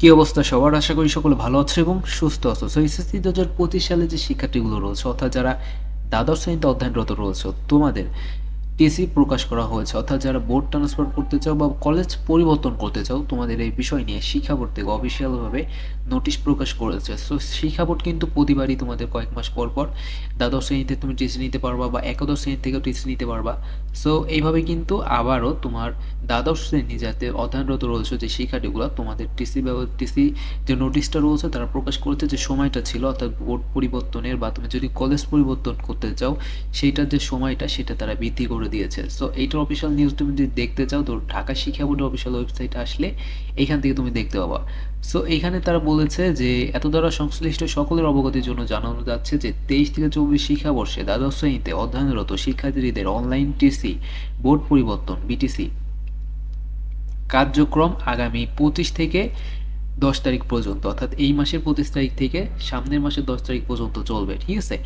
কি অবস্থা সবার? আশা করি সকলে ভালো আছে এবং সুস্থ আছো। সো এসএসসি দু হাজার পঁচিশ সালে যে শিক্ষার্থীগুলো রয়েছে, অর্থাৎ যারা দ্বাদশ শ্রেণীতে অধ্যয়নরত রয়েছে, তোমাদের টিসি প্রকাশ করা হয়েছে। অর্থাৎ যারা বোর্ড ট্রান্সফার করতে চাও বা কলেজ পরিবর্তন করতে চাও, তোমাদের এই বিষয় নিয়ে শিক্ষা বোর্ড থেকে অফিসিয়ালভাবে নোটিশ প্রকাশ করেছে। সো শিক্ষা বোর্ড কিন্তু প্রতিবারই তোমাদের কয়েক মাস পর পর দ্বাদশ শ্রেণীতে তুমি টিসি নিতে পারবা বা একাদশ শ্রেণি থেকেও টিসি নিতে পারবা। সো এইভাবে কিন্তু আবারও তোমার দ্বাদশ শ্রেণি যাতে অধ্যয়নরত রয়েছে যে শিক্ষার্থীগুলো, তোমাদের টিসি টিসি যে নোটিশটা রয়েছে তারা প্রকাশ করেছে যে সময়টা ছিল, অর্থাৎ বোর্ড পরিবর্তনের বা তুমি যদি কলেজ পরিবর্তন করতে চাও, সেইটার যে সময়টা সেটা তারা বৃদ্ধি করে দিয়েছে। সো এইটার অফিসিয়াল নিউজ তুমি যদি দেখতে চাও, তো ঢাকা শিক্ষা বোর্ডের অফিসিয়াল ওয়েবসাইটে আসলে এইখান থেকে তুমি দেখতে পাবা। সো এইখানে তারা বলেছে যে এত দ্বারা সংশ্লিষ্ট সকলের অবগতির জন্য জানানো যাচ্ছে যে, তেইশ থেকে চব্বিশ শিক্ষাবর্ষে দ্বাদশ শ্রেণীতে অধ্যয়নরত শিক্ষার্থীদের অনলাইন টিসি বোর্ড পরিবর্তন বিটিসি কার্যক্রম আগামী পঁচিশ থেকে দশ তারিখ পর্যন্ত, অর্থাৎ এই মাসের পঁচিশ তারিখ থেকে সামনের মাসের দশ তারিখ পর্যন্ত চলবে, ঠিক আছে?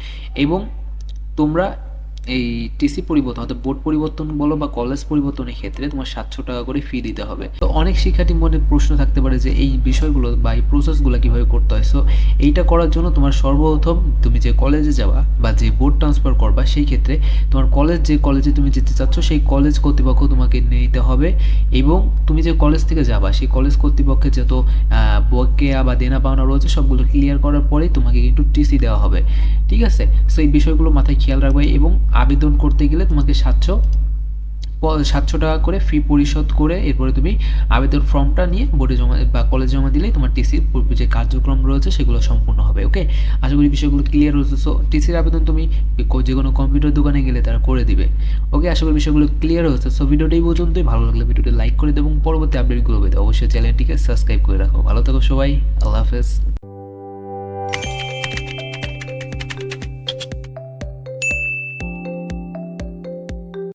এবং তোমরা এই টিসি পরিবর্তন, অর্থাৎ বোর্ড পরিবর্তন বলো বা কলেজ পরিবর্তনের ক্ষেত্রে তোমার সাতশো টাকা করে ফি দিতে হবে। তো অনেক শিক্ষার্থী মনে প্রশ্ন থাকতে পারে যে এই বিষয়গুলো বা এই প্রসেসগুলো কীভাবে করতে হয়? সো এইটা করার জন্য তোমার সর্বপ্রথম তুমি যে কলেজে যাওয়া বা যে বোর্ড ট্রান্সফার করবা, সেই ক্ষেত্রে তোমার কলেজ যে কলেজে তুমি যেতে চাচ্ছ, সেই কলেজ কর্তৃপক্ষ তোমাকে নিতে হবে এবং তুমি যে কলেজ থেকে যাবা, সেই কলেজ কর্তৃপক্ষের যত বকেয়া বা দেনা পাওনা রয়েছে, সবগুলো ক্লিয়ার করার পরেই তোমাকে কিন্তু টিসি দেওয়া হবে। ঠিক আছে? সো এই বিষয়গুলো মাথায় খেয়াল রাখবে এবং আবেদন করতে গেলে তোমাকে সাতশো সাতশো টাকা করে ফি পরিশোধ করে এরপরে তুমি আবেদন ফর্মটা নিয়ে বোর্ডে জমা, বা কলেজে জমা দিলেই তোমার টিসির যে কার্যক্রম রয়েছে সেগুলো সম্পূর্ণ হবে, ওকে? আশা করি বিষয়গুলো ক্লিয়ার হয়েছে সো টিসির আবেদন তুমি যে কোনো কম্পিউটার দোকানে গেলে তারা করে দিবে, ওকে? আশা করি বিষয়গুলো ক্লিয়ার হয়েছে সো ভিডিওটা এই পর্যন্তই, ভালো লাগলে ভিডিওটি লাইক করে দেবো এবং পরবর্তী আপডেটগুলো পেতে অবশ্যই চ্যানেলটিকে সাবস্ক্রাইব করে রাখো, ভালো থাকো সবাই, আল্লাহ হাফেজ।